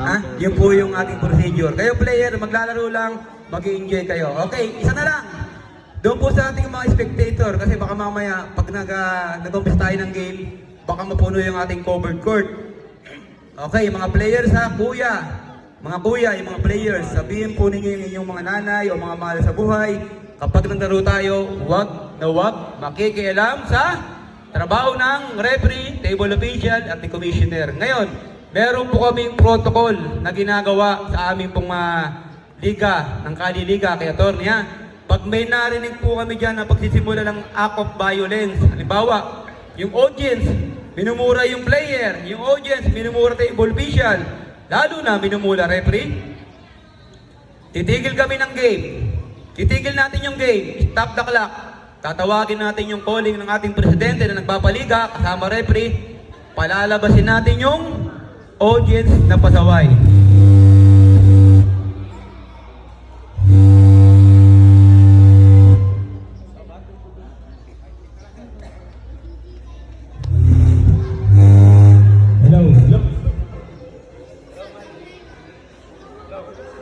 Ha? Yun po yung ating procedure. Kayo player, maglalaro lang, mag enjoy kayo. Okay, isa na lang. Doon po sa ating mga spectator, kasi baka mamaya, pag nag, uh, nag-umpisa tayo ng game, baka mapuno yung ating covered court. Okay, mga players ha, kuya. Mga kuya, yung mga players, sabihin po ninyo yung inyong mga nanay o mga mahal sa buhay, kapag naglaro tayo, huwag na huwag makikialam sa trabaho ng referee, table official, at the commissioner. Ngayon, meron po kaming protocol na ginagawa sa aming pong mga liga, ng Kali Liga, kaya Torne ha. Pag may narinig po kami dyan na pagsisimula ng act of violence, halimbawa, yung audience, minumura yung player, yung audience, minumura table official, lalo na minumura referee, titigil kami ng game. Titigil natin yung game. Stop the clock. Tatawagin natin yung calling ng ating presidente na nagpapaliga kasama referee. Palalabasin natin yung audience na pasaway. Hello. Hello. Hello.